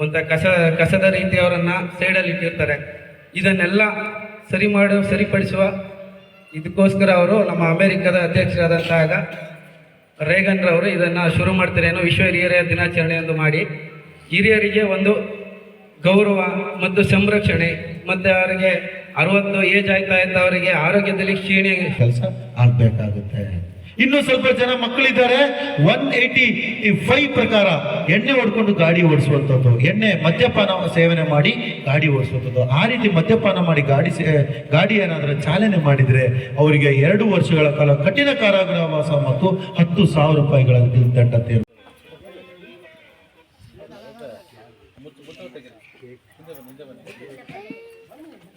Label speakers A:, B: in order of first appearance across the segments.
A: ಒಂಥ ಕಸ, ಕಸದ ರೀತಿಯವರನ್ನ ಸೈಡಲ್ಲಿ ಇಟ್ಟಿರ್ತಾರೆ. ಇದನ್ನೆಲ್ಲ ಸರಿ ಮಾಡೋ, ಸರಿಪಡಿಸುವ ಇದಕ್ಕೋಸ್ಕರ ಅವರು ನಮ್ಮ ಅಮೆರಿಕದ ಅಧ್ಯಕ್ಷರಾದಂತಹ ರೇಗನ್ ಅವರು ಇದನ್ನು ಶುರು ಮಾಡ್ತಾರೇನೋ ವಿಶ್ವ ಹಿರಿಯರ ದಿನಾಚರಣೆ ಎಂದು ಮಾಡಿ. ಹಿರಿಯರಿಗೆ ಒಂದು ಗೌರವ ಮತ್ತು ಸಂರಕ್ಷಣೆ, ಮತ್ತು ಅವರಿಗೆ ಅರವತ್ತು ಏಜ್ ಆಯ್ತಾ ಇದ್ದ ಅವರಿಗೆ ಆರೋಗ್ಯದಲ್ಲಿ ಕ್ಷೀಣೆ
B: ಕೆಲಸ ಆಗ್ಬೇಕಾಗುತ್ತೆ. ಇನ್ನು ಸ್ವಲ್ಪ ಜನ ಮಕ್ಕಳಿದ್ದಾರೆ. ಒನ್ ಏಯ್ಟಿ ಫೈವ್ ಪ್ರಕಾರ ಎಣ್ಣೆ ಹೊಡ್ಕೊಂಡು ಗಾಡಿ ಓಡಿಸುವಂಥದ್ದು. ಎಣ್ಣೆ ಮದ್ಯಪಾನ ಸೇವನೆ ಮಾಡಿ ಗಾಡಿ ಓಡಿಸುವಂಥದ್ದು. ಆ ರೀತಿ ಮದ್ಯಪಾನ ಮಾಡಿ ಗಾಡಿ ಸೇ ಗಾಡಿ ಏನಾದರೂ ಚಾಲನೆ ಮಾಡಿದರೆ ಅವರಿಗೆ ಎರಡು ವರ್ಷಗಳ ಕಾಲ ಕಠಿಣ ಕಾರಾಗೃಹವಾಸ ಮತ್ತು ಹತ್ತು ಸಾವಿರ ರೂಪಾಯಿಗಳ ದಂಡ ತೀರ್ಪು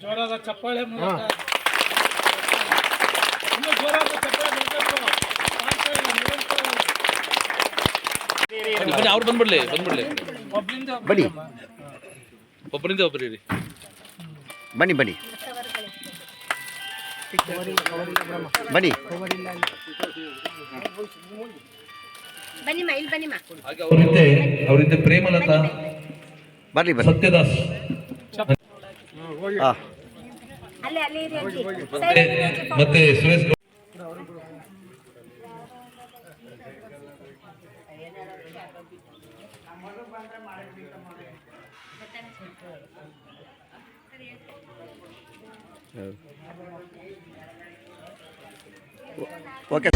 C: ಜೋರಾದ ಚಪ್ಪಾಳೆ ಮೂಲಕ ಇನ್ನೂ ಜೋರಾದ ಚಪ್ಪಾಳೆ
D: ಬನ್ನಿ ಅವ್ರು ಬಂದ್ಬಿಡ್ಲಿ ಬಂದ್ಬಿಡ್ಲಿ.
E: ಬನ್ನಿ.
D: ಒಬ್ಬರಿಂದ ಒಬ್ಬರು ಇರಿ.
E: ಬನ್ನಿ ಬನ್ನಿ. ಬನ್ನಿ.
F: ಪ್ರೇಮಲತಾ
E: ಬರ್ಲಿ ಬರ್ಲಿ.
F: ಸತ್ಯದಾಸ್.
E: ಹಾ
G: ಅಲ್ಲೇ ಅಲ್ಲೇ ಇರಿ ಅಜ್ಜಿ
F: ಮತ್ತೆ ಮತ್ತೆ ಸುರೇಶ್ ಗೌಡ.
E: ಓಕೆ